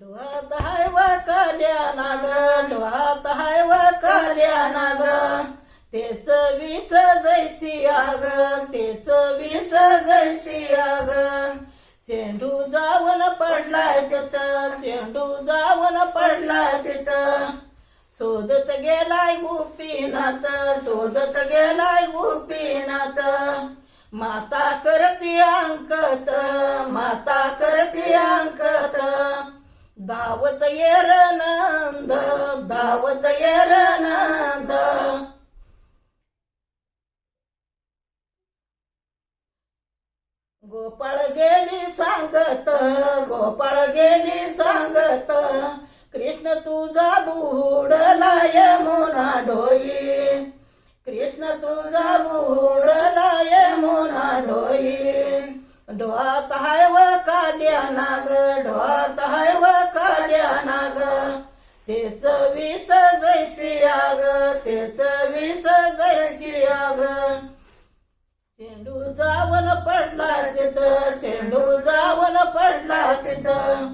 डोहात हाय व कल्याणा ग डोहात हाय व कल्याणा ग तेच विष जैसी आग तेच विष जैसी आग. चेंडू जाऊन पडलाय तिथं चेंडू जाऊन पडलाय तिथं. शोधत गेलाय गोपीनाथ शोधत गेलाय गोपीनाथ. माता करती दावत येर नंद गोपाळ गेली सांगत गोपाळ गेली सांगत कृष्ण तुझा बुडला यमुना डोई. कृष्ण तुझा बुडला यमुना डोई. डोहात हाय व काल्या तेच विस जैसी आग तेच विस जैसी आग. चेंडू जावन पडला तिथं चेंडू जावन पडला तिथं.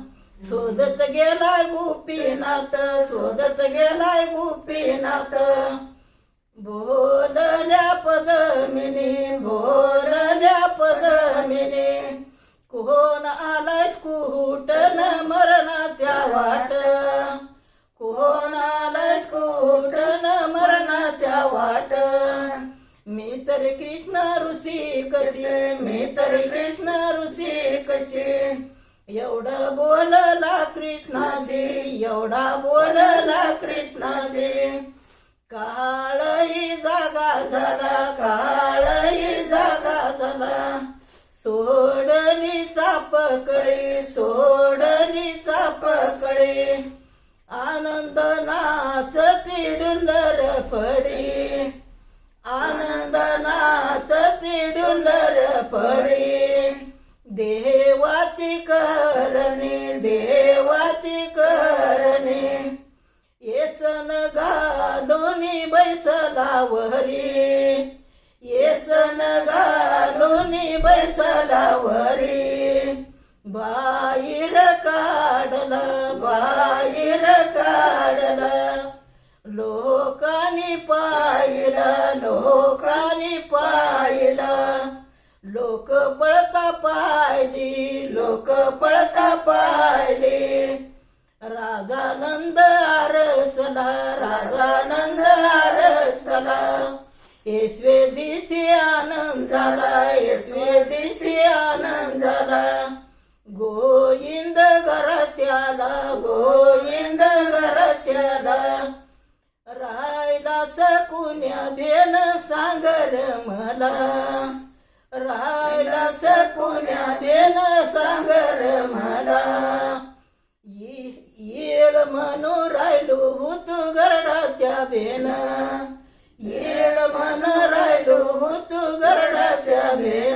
शोधत गेलाय गोपीनाथ शोधत गेलाय गोपीनाथ. बोलल्या पदमिनी बोलल्या पदमिनी. कोण आलाय कुटन मरणाच्या वाट वाट. मी तर कृष्ण ऋषी कशी? मी तर कृष्ण ऋषी कशी? एवढं बोलला कृष्णाजी एवढा बोलला कृष्णाजी. काळही जागा झाला काळही जागा झाला. सोडली चापकडे सोडली चापकडे आनंद नाच तिडुलर येसन घालून बैसलावरी. येसन घालून बैसलावरी. बाहेर काढलं बाहेर काढलं. लोकांनी पाहिलं लोकांनी पाहिलं. लोक पळता पाहिली लोक पळता येशवे दिशी आनंद झाला येसवे दिसी आनंद झाला. गोविंद घराच्याला गोविंद घराच्याला रायदास कुण्या भेन सांगर मला. रायदास कुण्या भेन सांगर मला. येळ म्हणू राहिलो तू गरडाच्या भेना. येळ म्हण राहिलो भूत गरडाच्या बेन